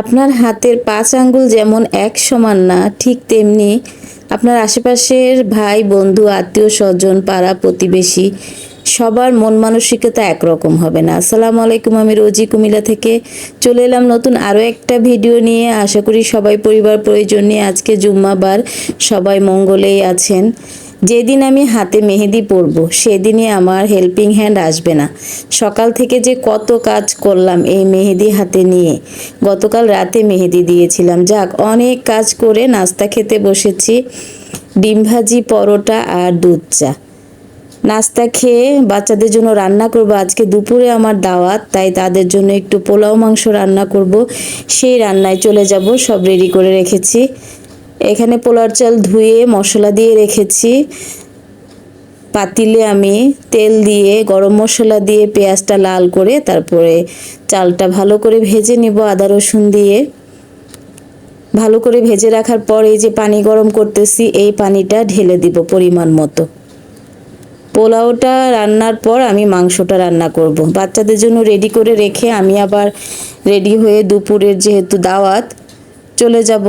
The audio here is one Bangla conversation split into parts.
আপনার হাতের পাঁচ আঙ্গুল যেমন এক সমান না, ঠিক তেমনি আপনার আশেপাশের ভাই, বন্ধু, আত্মীয় স্বজন, পাড়া প্রতিবেশী, সবার মন মানসিকতা একরকম হবে না। আসসালামু আলাইকুম, আমি রোজি কুমিল্লা থেকে চলে এলাম নতুন আরও একটা ভিডিও নিয়ে। আশা করি সবাই পরিবার প্রয়োজন নিয়ে আজকে জুম্মাবার সবাই মঙ্গলেই আছেন। যেদিন আমি হাতে মেহেদি পরব, সেদিনই আমার হেল্পিং হ্যান্ড আসবে না। সকাল থেকে যে কত কাজ করলাম এই মেহেদি হাতে নিয়ে। গতকাল রাতে মেহেদি দিয়েছিলাম। যাক, অনেক কাজ করে নাস্তা খেতে বসেছি। ডিম ভাজি, পরোটা আর দুধ চা। নাস্তা খেয়ে বাচ্চাদের জন্য রান্না করব। আজকে দুপুরে আমার দাওয়াত, তাই তাদের জন্য একটু পোলাও মাংস রান্না করব। সেই রান্নায় চলে যাব, সব রেডি করে রেখেছি। এখানে পোলার চাল ধুয়ে মশলা দিয়ে রেখেছি। পাতিলে আমি তেল দিয়ে, গরম মশলা দিয়ে পেঁয়াজটা লাল করে তারপরে চালটা ভালো করে ভেজে নিব আদা রসুন দিয়ে। ভালো করে ভেজে রাখার পর এই যে পানি গরম করতেছি, এই পানিটা ঢেলে দিব পরিমাণ মতো। পোলাওটা রান্নার পর আমি মাংসটা রান্না করব। বাচ্চাদের জন্য রেডি করে রেখে আমি আবার রেডি হয়ে দুপুরের যেহেতু দাওয়াত, চলে যাব।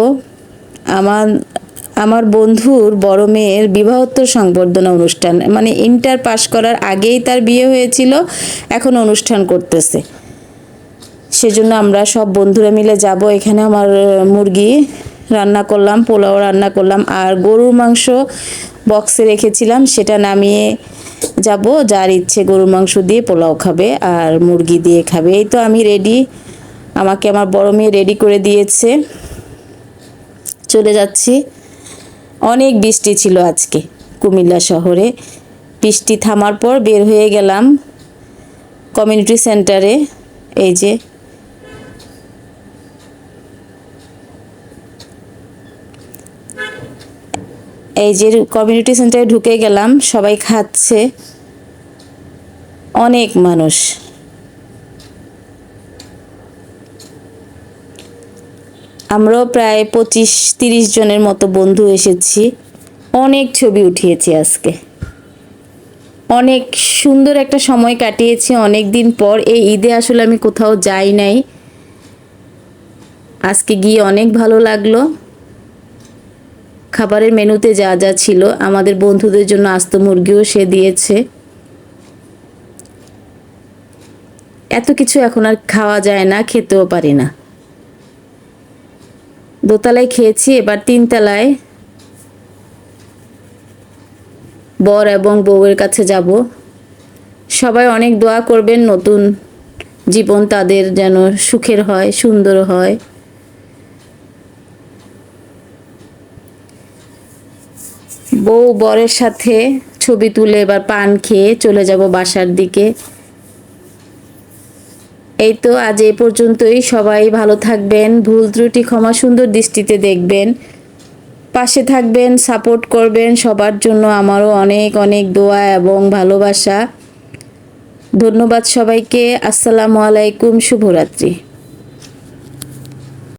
আমার আমার বন্ধুর বড় মেয়ের বিবাহোত্তর সংবর্ধনা অনুষ্ঠান মানে ইন্টার পাস করার আগেই তার বিয়ে হয়েছিল, এখন অনুষ্ঠান করতেছে। সেজন্য আমরা সব বন্ধুরা মিলে যাব, এখানে আমার মুরগি রান্না করলাম, পোলাও রান্না করলাম, আর গরুর মাংস বক্সে রেখেছিলাম, সেটা নামিয়ে যাব, যার ইচ্ছে গরুর মাংস দিয়ে পোলাও খাবে আর মুরগি দিয়ে খাবে। এই তো আমি রেডি আমাকে আমার বড় মেয়ে রেডি করে দিয়েছে। চলে যাচ্ছি। অনেক বৃষ্টি ছিল আজকে কুমিল্লা শহরে। বৃষ্টি থামার পর বের হয়ে গেলাম কমিউনিটি সেন্টারে এই যে এই যে কমিউনিটি সেন্টারে ঢুকে গেলাম, সবাই খাচ্ছে। অনেক মানুষ। আমরাও প্রায় পঁচিশ, তিরিশ জনের মতো বন্ধু এসেছি। অনেক ছবি উঠিয়েছি আজকে। অনেক সুন্দর একটা সময় কাটিয়েছি। অনেক দিন পর এই ঈদে আসলে আমি কোথাও যাই নাই। আজকে গিয়ে অনেক ভালো লাগল। খাবারের মেনুতে যা যা ছিল, আমাদের বন্ধুদের জন্য আস্ত মুরগিও সে দিয়েছে। এত কিছু এখন আর খাওয়া যায় না, খেতেও পারি না। দোতলায় খেয়েছি, এবার তিনতলায় বর এবং বউয়ের কাছে যাব। সবাই অনেক দোয়া করবেন, নতুন জীবন তাদের যেন সুখের হয়, সুন্দর হয়। বউ বরের সাথে ছবি তুলে এবার পান খেয়ে চলে যাব বাসার দিকে। এই তো আজ এ পর্যন্তই। সবাই ভালো থাকবেন, ভুল ত্রুটি ক্ষমা সুন্দর দৃষ্টিতে দেখবেন। পাশে থাকবেন, সাপোর্ট করবেন, সবার জন্য আমারও অনেক অনেক দোয়া এবং ভালোবাসা। ধন্যবাদ সবাইকে, আসসালামু আলাইকুম, শুভরাত্রি।